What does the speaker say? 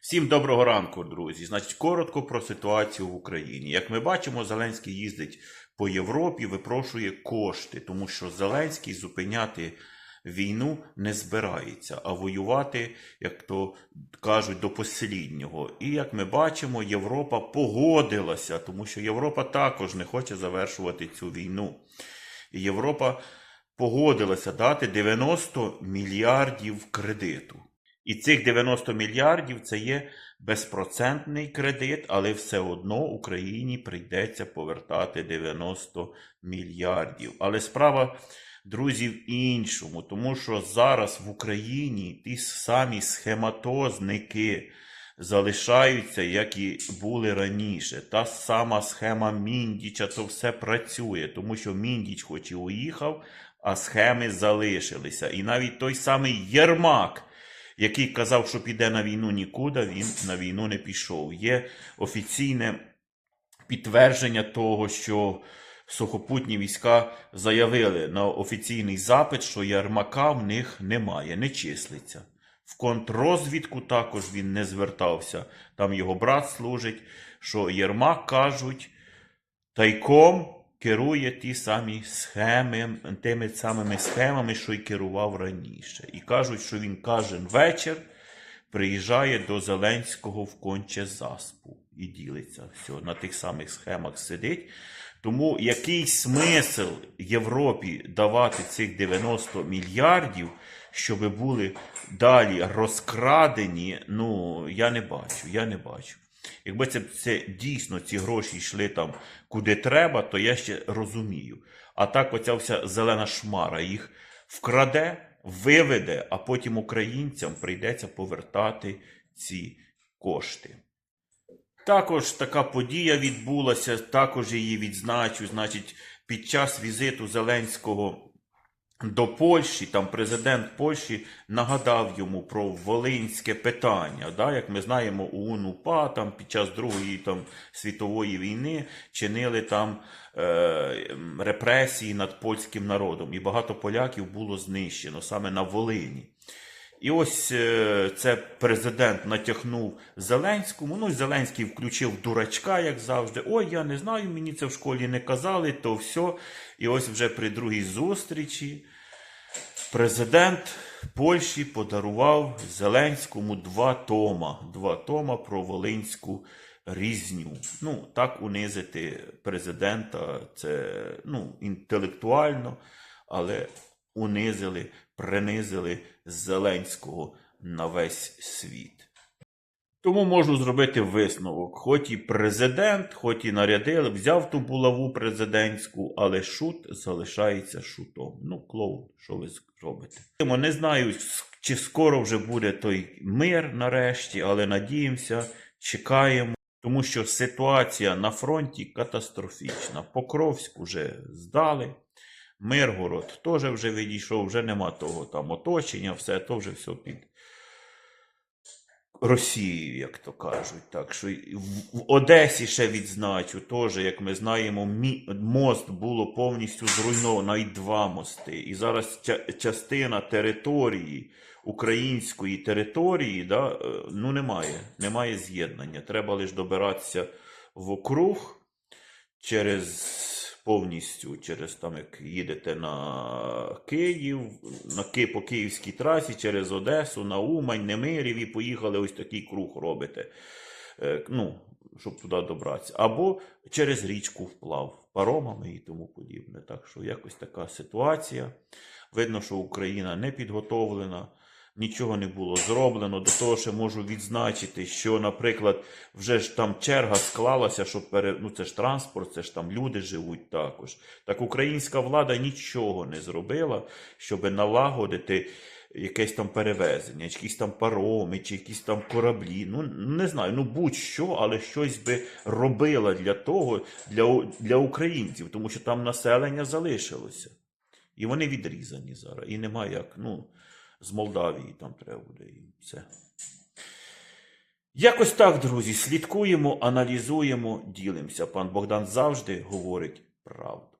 Всім доброго ранку, друзі. Значить, коротко про ситуацію в Україні. Як ми бачимо, Зеленський їздить по Європі, випрошує кошти, тому що Зеленський зупиняти війну не збирається, а воювати, як то кажуть, до посліднього. І як ми бачимо, Європа погодилася, тому що Європа також не хоче завершувати цю війну. Європа погодилася дати 90 мільярдів кредиту. І цих 90 мільярдів це є безпроцентний кредит, але все одно Україні прийдеться повертати 90 мільярдів. Але справа, друзі, в іншому, тому що зараз в Україні ті самі схематозники залишаються, як і були раніше. Та сама схема Міндіча, то все працює, тому що Міндіч хоч і уїхав, а схеми залишилися. І навіть той самий Єрмак який казав, що піде на війну нікуди, він на війну не пішов. Є офіційне підтвердження того, що сухопутні війська заявили на офіційний запит, що Ярмака в них немає, не числиться. В контррозвідку також він не звертався. Там його брат служить, що Єрмак кажуть, тайком керує ті самі схеми, тими самими схемами, що й керував раніше. І кажуть, що він кожен вечір приїжджає до Зеленського в конче заспу і ділиться. Все, на тих самих схемах сидить. Тому який смисл Європі давати цих 90 мільярдів, щоб були далі розкрадені, ну я не бачу, я не бачу. Якби це, це дійсно ці гроші йшли там куди треба, то я ще розумію. А так оця вся зелена шмара їх вкраде, виведе, а потім українцям прийдеться повертати ці кошти. Також така подія відбулася, також її відзначу. Значить, під час візиту Зеленського до Польщі, там президент Польщі нагадав йому про волинське питання. Да? Як ми знаємо, у УНУПА там під час Другої там, світової війни чинили там е, репресії над польським народом, і багато поляків було знищено саме на Волині. І ось е, це президент натягнув Зеленському. Ну, Зеленський включив дурачка, як завжди. Ой, я не знаю, мені це в школі не казали, то все. І ось вже при другій зустрічі президент Польщі подарував Зеленському два тома. Два тома про Волинську різню. Ну, так унизити президента, це ну, інтелектуально, але унизили, принизили Зеленського на весь світ. Тому можу зробити висновок. Хоч і президент, хоч і нарядили, взяв ту булаву президентську, але шут залишається шутом. Ну, клоун, що ви зробите? Не знаю, чи скоро вже буде той мир нарешті, але надіємося, чекаємо. Тому що ситуація на фронті катастрофічна. Покровськ вже здали. Миргород теж вже відійшов, вже нема того там оточення, все, то вже все під Росією, як то кажуть. Так що в Одесі ще відзначу, теж, як ми знаємо, мі- мост було повністю зруйновано, навіть два мости. І зараз ча- частина території, української території, да, е, ну немає, немає з'єднання. Треба лише добиратися в округ через повністю через там, як їдете на Київ, на Ки по Київській трасі, через Одесу, на Умань, Немирів і поїхали ось такий круг робите. Е, Ну, щоб туди добратися. Або через річку вплав паромами і тому подібне. Так що якось така ситуація. Видно, що Україна не підготовлена. Нічого не було зроблено. До того ще можу відзначити, що, наприклад, вже ж там черга склалася, щоб пере... ну це ж транспорт, це ж там люди живуть також. Так українська влада нічого не зробила, щоб налагодити якесь там перевезення, якісь там пароми, чи якісь там кораблі. Ну не знаю, ну будь-що, але щось би робила для того, для, для українців, тому що там населення залишилося. І вони відрізані зараз. І немає як, ну, з Молдавії там треба буде і все. Якось так, друзі, слідкуємо, аналізуємо, ділимося. Пан Богдан завжди говорить правду.